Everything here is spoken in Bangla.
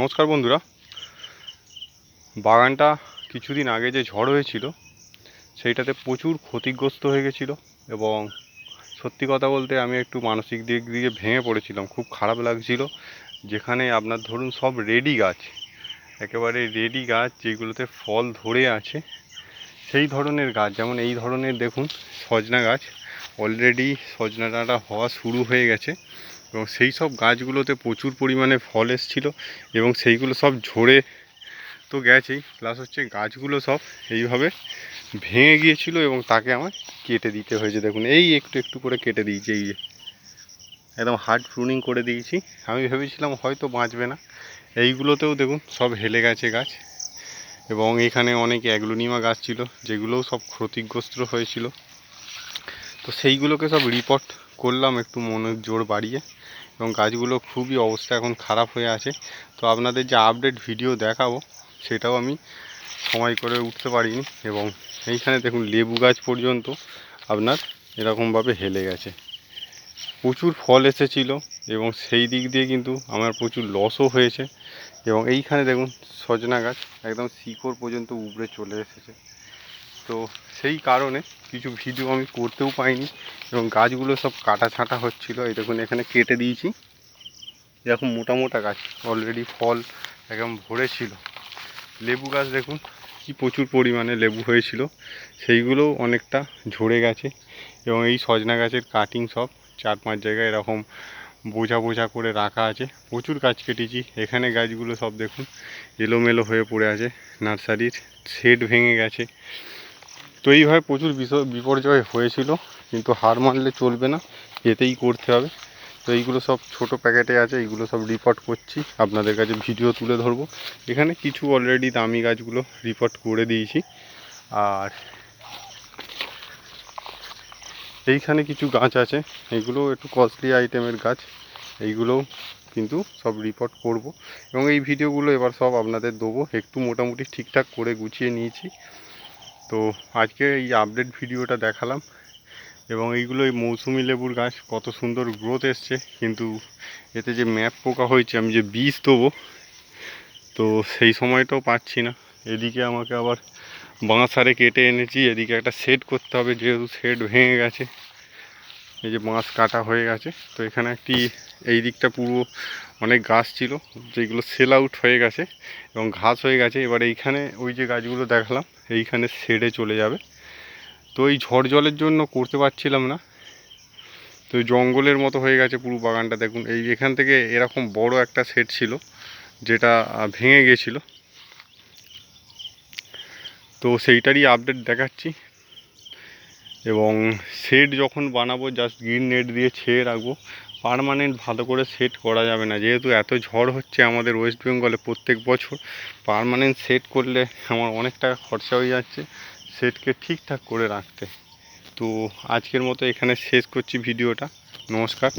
নমস্কার বন্ধুরা। বাগানটা কিছুদিন আগে যে ঝড় হয়েছিল, সেইটাতে প্রচুর ক্ষতিগ্রস্ত হয়ে গেছিল এবং সত্যি কথা বলতে আমি একটু মানসিক দিক দিয়ে ভেঙে পড়েছিলাম, খুব খারাপ লাগছিল। যেখানে আপনার ধরুন সব রেডি গাছ, একেবারে রেডি গাছ যেগুলোতে ফল ধরে আছে, সেই ধরনের গাছ। যেমন এই ধরনের দেখুন সজনা গাছ, অলরেডি সজনা ডাঁটা হওয়া শুরু হয়ে গেছে। এবং সেই সব গাছগুলোতে প্রচুর পরিমাণে ফল এসেছিল এবং সেইগুলো সব ঝরে তো গেছেই। প্লাস হচ্ছে গাছগুলো সব এইভাবে ভেঙে গিয়েছিল এবং তাকে আমার কেটে দিতে হয়েছে। দেখুন, এই একটু একটু করে কেটে দিয়েছি, এই একদম হার্ড প্রুনিং করে দিয়েছি। আমি ভেবেছিলাম হয়তো বাঁচবে না। এইগুলোতেও দেখুন, সব হেলে গেছে গাছ। এবং এখানে অনেক অ্যাগ্লোনিমা গাছ ছিল, যেগুলোও সব ক্ষতিগ্রস্ত হয়েছিল। তো সেইগুলোকে সব রিপোর্ট করলাম একটু মনের জোর বাড়িয়ে এবং গাছগুলো খুবই অবস্থা এখন খারাপ হয়ে আছে। তো আপনাদের যে আপডেট ভিডিও দেখাবো, সেটাও আমি সময় করে উঠতে পারিনি এবং এইখানে দেখুন লেবু গাছ পর্যন্ত আপনার এরকমভাবে হেলে গেছে। প্রচুর ফল এসেছিল এবং সেই দিক দিয়ে কিন্তু আমার প্রচুর লসও হয়েছে এবং এইখানে দেখুন সজনা গাছ একদম শিকড় পর্যন্ত উপড়ে চলে এসেছে। তো সেই কারণে কিছু ভিডিও আমি করতেও পাইনি এবং গাছগুলো সব কাটা ছাঁটা হচ্ছিল। এই দেখুন, এখানে কেটে দিয়েছি। এরকম মোটা মোটা গাছ অলরেডি ফল একদম ভরে ছিল লেবু গাছ দেখুন, কি প্রচুর পরিমাণে লেবু হয়েছিল। সেইগুলোও অনেকটা ঝরে গেছে এবং এই সজনা গাছের কাটিং সব চার পাঁচ জায়গায় এরকম বোঝা বোঝা করে রাখা আছে। প্রচুর গাছ কেটেছি। এখানে গাছগুলো সব দেখুন, এলোমেলো হয়ে পড়ে আছে। নার্সারির শেড ভেঙে গেছে। তো এইভাবে প্রচুর বিপর্যয় হয়েছিল, কিন্তু হার মানলে চলবে না, এতেই করতে হবে। তো এইগুলো সব ছোট প্যাকেটে আছে, এইগুলো সব রিপোর্ট করছি, আপনাদের কাছে ভিডিও তুলে ধরবো। এখানে কিছু অলরেডি দামি গাছগুলো রিপোর্ট করে দিয়েছি। আর এইখানে কিছু গাছ আছে, এগুলো একটু কস্টলি আইটেমের গাছ এইগুলোও কিন্তু সব রিপোর্ট করব। এবং এই ভিডিওগুলো এবার সব আপনাদের দেবো, একটু মোটামুটি ঠিকঠাক করে গুছিয়ে নিয়েছি। তো আজকে এই আপডেট ভিডিওটা দেখালাম। এবং এইগুলো এই মৌসুমি লেবুর গাছ, কত সুন্দর গ্রোথ এসছে। কিন্তু এতে যে ম্যাপ পোকা হয়েছে, আমি যে বীজ দেবো তো সেই সময়টাও পাচ্ছি না। এদিকে আমাকে আবার বাঁশ আরে কেটে এনেছি, এদিকে একটা সেট করতে হবে, যেহেতু সেট ভেঙে গেছে। এই যে বাঁশ কাটা হয়ে গেছে, তো এখানে একটি এই দিকটা পুরো অনেক গাছ ছিল, যেগুলো সেল আউট হয়ে গেছে এবং ঘাস হয়ে গেছে। এবার এইখানে ওই যে গাছগুলো দেখালাম, এইখানে শেডে চলে যাবে। তো এই ঝড় জলের জন্য করতে পারছিলাম না। তো জঙ্গলের মতো হয়ে গেছে পুরো বাগানটা। দেখুন, এই এখান থেকে এরকম বড় একটা সেট ছিল, যেটা ভেঙে গেছিল। তো সেইটারই আপডেট দেখাচ্ছি। এবং শেড যখন বানাবো জাস্ট গ্রিন নেট দিয়ে ছেয়ে রাখব। পারমানেন্ট ভালো করে সেট করা যাবে না। যেহেতু এত ঝড় হচ্ছে আমাদের ওয়েস্ট বেঙ্গলে প্রত্যেক বছর পারমানেন্ট সেট করলে আমার অনেক টাকা খরচা হয়ে যাচ্ছে সেটকে ঠিকঠাক করে রাখতে। তো আজকের মতো এখানে শেষ করছি ভিডিওটা। নমস্কার।